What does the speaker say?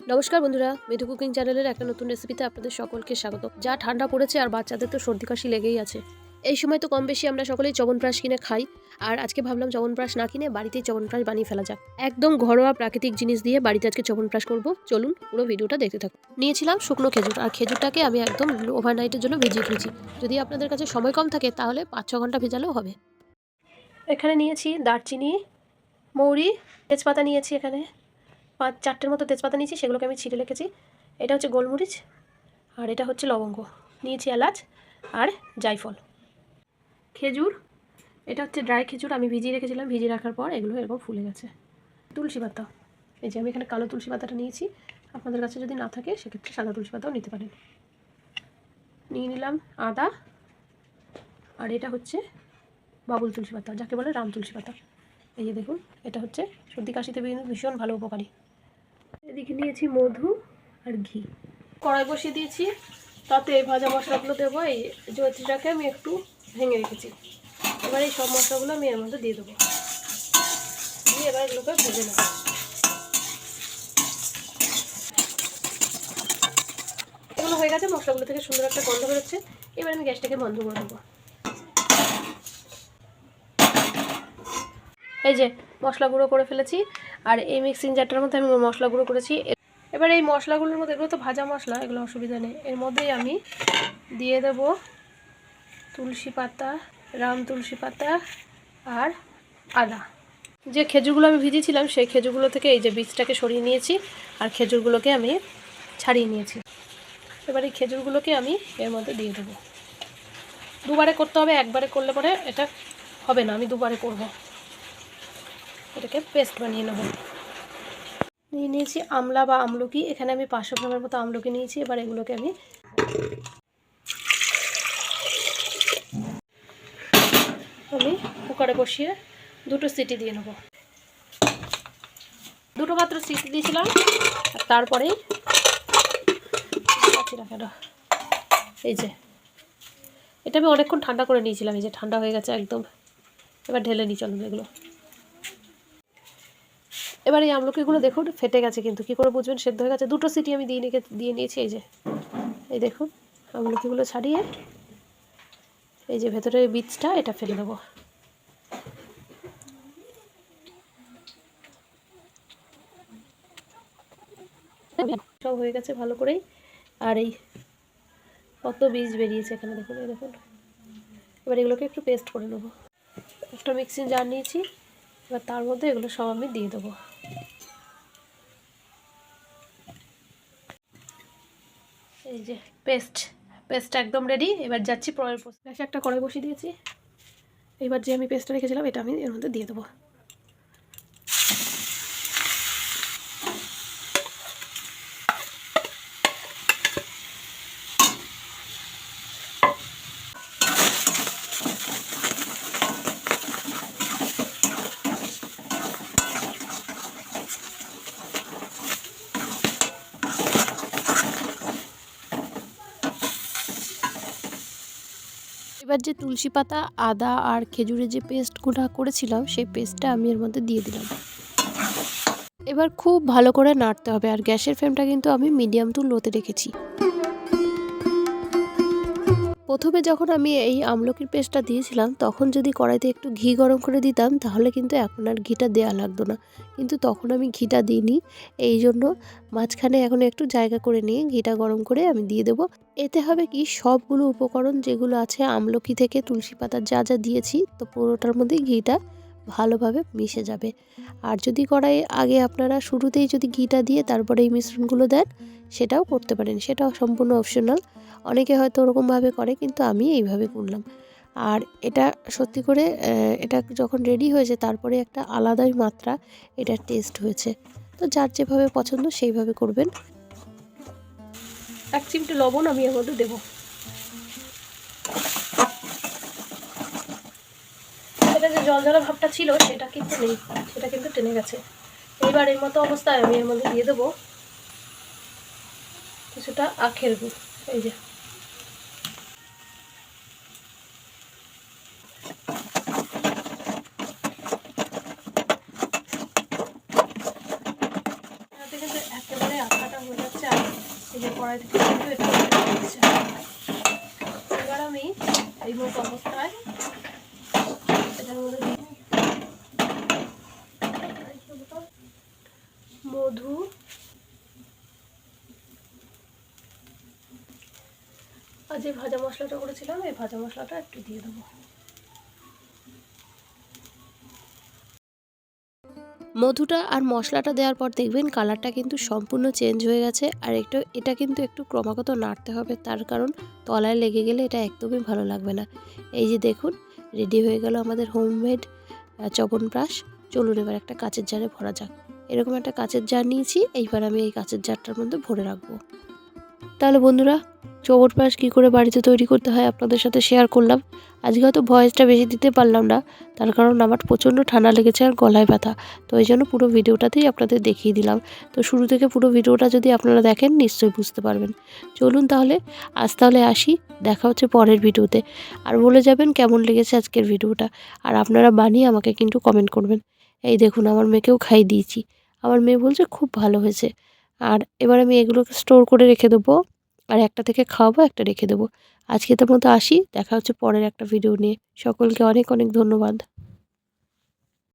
নমস্কার বন্ধুরা, মেধু কুকিং চ্যানেলের একটা নতুন রেসিপিতে আপনাদের সকলকে স্বাগত। যা ঠান্ডা পড়েছে আর বাচ্চাদের তো সর্দি কাশি লেগেই আছে। এই সময় তো কম বেশি আমরা সকলেই চবনপ্রাশ কিনে খাই। আর আজকে ভাবলাম চবনপ্রাশ না কিনে বাড়িতেই চবনপ্রাশ বানিয়ে ফেলা যাক। একদম ঘরোয়া প্রাকৃতিক জিনিস দিয়ে বাড়িতে আজকে চবনপ্রাশ করব। চলুন পুরো ভিডিওটা দেখতে থাকুন। নিয়েছিলাম শুকনো খেজুর। আর খেজুরটাকে আমি একদম ওভারনাইটের জন্য ভিজিয়ে রেখেছি যদি আপনাদের কাছে সময় কম থাকে, তাহলে পাঁচ ছ ঘণ্টা ভেজালেও হবে। এখানে নিয়েছি দারচিনি, মৌরি, তেজপাতা নিয়েছি এখানে। পাঁচ চারটের মতো তেজপাতা নিয়েছি, সেগুলোকে আমি ছিঁড়ে রেখেছি। এটা হচ্ছে গোলমরিচ আর এটা হচ্ছে লবঙ্গ। নিয়েছি এলাচ আর জায়ফল। খেজুর, এটা হচ্ছে ড্রাই খেজুর, আমি ভিজিয়ে রেখেছিলাম, ভিজিয়ে রাখার পর এগুলো এরকম ফুলে গেছে। তুলসী পাতা, এই যে আমি এখানে কালো তুলসী পাতাটা নিয়েছি। আপনাদের কাছে যদি না থাকে, সেক্ষেত্রে সাদা তুলসী পাতাও নিতে পারেন। নিয়ে নিলাম আদা আর এটা হচ্ছে বাবুল তুলসী পাতা, যাকে বলে রাম তুলসী পাতা। এই যে দেখুন, এটা হচ্ছে সর্দি কাশিতে ভীষণ ভালো উপকারী। এদিকে নিয়েছি মধু আর ঘি। কড়াই বসিয়ে দিয়েছি, তাতে এই ভাজা মশলাগুলো দেবো, এই জয়ত্রীটাকে আমি একটু ভেঙে রেখেছি। এবার এই সব মশলাগুলো আমি এর মধ্যে দিয়ে দেবো। দিয়ে এবার এগুলোকে ভেজে নেব। এগুলো হয়ে গেছে, মশলাগুলো থেকে সুন্দর একটা গন্ধ বেরোচ্ছে। এবার আমি গ্যাসটাকে বন্ধ করে দেবো। এই যে মশলা গুঁড়ো করে ফেলেছি আর এই মিক্সিং জারটার মধ্যে আমি মশলা গুঁড়ো করেছি। এবার এই মশলাগুলোর মধ্যে, এগুলো তো ভাজা মশলা, এগুলো অসুবিধা নেই। এর মধ্যেই আমি দিয়ে দেব তুলসী পাতা, রাম তুলসী পাতা আর আদা। যে খেজুরগুলো আমি ভিজিয়েছিলাম, সেই খেজুরগুলো থেকে এই যে বীজটাকে সরিয়ে নিয়েছি আর খেজুরগুলোকে আমি ছাড়িয়ে নিয়েছি। এবার এই খেজুরগুলোকে আমি এর মধ্যে দিয়ে দেবো। দুবারে করতে হবে, একবারে করলে পরে এটা হবে না, আমি দুবারে করব। এটাকে পেস্ট বানিয়ে নেব। নিয়ে নিয়েছি আমলা বা আমলকি। এখানে আমি পাঁচশো গ্রামের মতো আমলকি নিয়েছি। এবার এগুলোকে আমি আমি কুকারে বসিয়ে দুটো সিটি দিয়ে নেব। দুটো মাত্র সিটি দিয়েছিলাম। তারপরেই এই যে। এটা আমি অনেকক্ষণ ঠান্ডা করে নিয়েছিলাম। এই যে ঠান্ডা হয়ে গেছে একদম। এবার ঢেলে নিই চলবে এগুলো। এবার এই আমলকিগুলো দেখুন ফেটে গেছে কিন্তু, কি করে বুঝবেন? সেদ্ধ হয়ে গেছে। দুটো সিটি আমি দিয়ে দিয়ে নিয়েছি, এই যে। এই দেখুন আমলকিগুলো ছাড়িয়ে এই যে ভেতরের বীজটা, এটা ফেলে দেবো। সব হয়ে গেছে ভালো করেই। আর এই কত বীজ বেরিয়েছে এখানে, দেখুন, এই দেখুন। এবার এগুলোকে একটু পেস্ট করে নেব। একটা মিক্সিং জার নিয়েছি, এবার তার মধ্যে এগুলো সব আমি দিয়ে দেবো। এই যে পেস্ট পেস্ট একদম রেডি এবার যাচ্ছি পরের পোস্ট একটা কড়াই বসিয়ে দিয়েছি। এবার যে আমি পেস্টটা রেখেছিলাম, এটা আমি এর মধ্যে দিয়ে দেবো। এবার যে তুলসী পাতা, আদা আর খেজুরের যে পেস্টগুলো করেছিলাম, সেই পেস্টটা আমি এর মধ্যে দিয়ে দিলাম। এবার খুব ভালো করে নাড়তে হবে, আর গ্যাসের ফ্লেমটা কিন্তু আমি মিডিয়াম টু লোতে রেখেছি। প্রথমে যখন আমি এই আমলকির পেস্টটা দিয়েছিলাম, তখন যদি কড়াইতে একটু ঘি গরম করে দিতাম, তাহলে কিন্তু এখন আর ঘিটা দেওয়া লাগতো না। কিন্তু তখন আমি ঘিটা দিইনি এই জন্য মাঝখানে এখন একটু জায়গা করে নিয়ে ঘিটা গরম করে আমি দিয়ে দেবো। এতে হবে কি, সবগুলো উপকরণ যেগুলো আছে আমলকি থেকে তুলসী পাতা যা যা দিয়েছি, তো পুরোটার মধ্যেই ঘিটা ভালোভাবে মিশে যাবে। আর যদি কড়াই আগে আপনারা শুরুতেই যদি ঘিটা দিয়ে তারপরে এই মিশ্রণগুলো দেন, সেটাও করতে পারেন। সেটাও সম্পূর্ণ অপশনাল অনেকে হয়তো ওরকমভাবে করে, কিন্তু আমি এইভাবে করলাম। আর এটা সত্যি করে এটা যখন রেডি হয়েছে, তারপরে একটা আলাদাই মাত্রা এটা টেস্ট হয়েছে। তো যার যেভাবে পছন্দ সেইভাবে করবেন। এক চিমটে লবণ আমি এর দেবো। এটা যে জল জলা ভাবটা ছিল, সেটা কিন্তু নেই। সেটা কিন্তু টেনে গেছে। এইবার এর মতো অবস্থায় আমি এর মধ্যে দিয়ে দেবো কিছুটা আখের গুড়। এই যে। এই যে কড়াই থেকে কিন্তু এটা এবার আমি এই মতো অবস্থায় মধু। আর যে ভাজা মশলাটা করেছিলাম, এই ভাজা মশলাটা একটু দিয়ে দেবো। মধুটা আর মশলাটা দেওয়ার পর দেখবেন কালারটা কিন্তু সম্পূর্ণ চেঞ্জ হয়ে গেছে, আর একটু, এটা কিন্তু একটু ক্রমাগত নাড়তে হবে, তার কারণ তলায় লেগে গেলে এটা একদমই ভালো লাগবে না। এই যে দেখুন রেডি হয়ে গেল আমাদের হোমমেড চবনপ্রাশ চলুন এবার একটা কাচের জারে ভরা যাক। এরকম একটা কাচের জার নিয়েছি, এইবার আমি এই কাঁচের জারটার মধ্যে ভরে রাখব। তাহলে বন্ধুরা চবনপ্রাশ কী করে বাড়িতে তৈরি করতে হয় আপনাদের সাথে শেয়ার করলাম। আজকে হয়তো ভয়েসটা বেশি দিতে পারলাম না, তার কারণ আমার প্রচণ্ড ঠান্ডা লেগেছে আর গলায় ব্যথা। তো এই জন্য পুরো ভিডিওটাতেই আপনাদের দেখিয়ে দিলাম। তো শুরু থেকে পুরো ভিডিওটা যদি আপনারা দেখেন, নিশ্চয়ই বুঝতে পারবেন। চলুন তাহলে, আজ তাহলে আসি, দেখা হচ্ছে পরের ভিডিওতে। আর বলে যাবেন কেমন লেগেছে আজকের ভিডিওটা। আর আপনারা বানিয়ে আমাকে কিন্তু কমেন্ট করবেন। এই দেখুন, আমার মেয়েকেও খাই দিয়েছি। আমার মেয়ে বলছে, খুব ভালো হয়েছে। আর এবার আমি এগুলোকে স্টোর করে রেখে দেবো। আর একটা থেকে খাওয়াবো, একটা রেখে দেবো। আজকে তো মতো আসি, দেখা হচ্ছে পরের একটা ভিডিও নিয়ে। সকলকে অনেক অনেক ধন্যবাদ।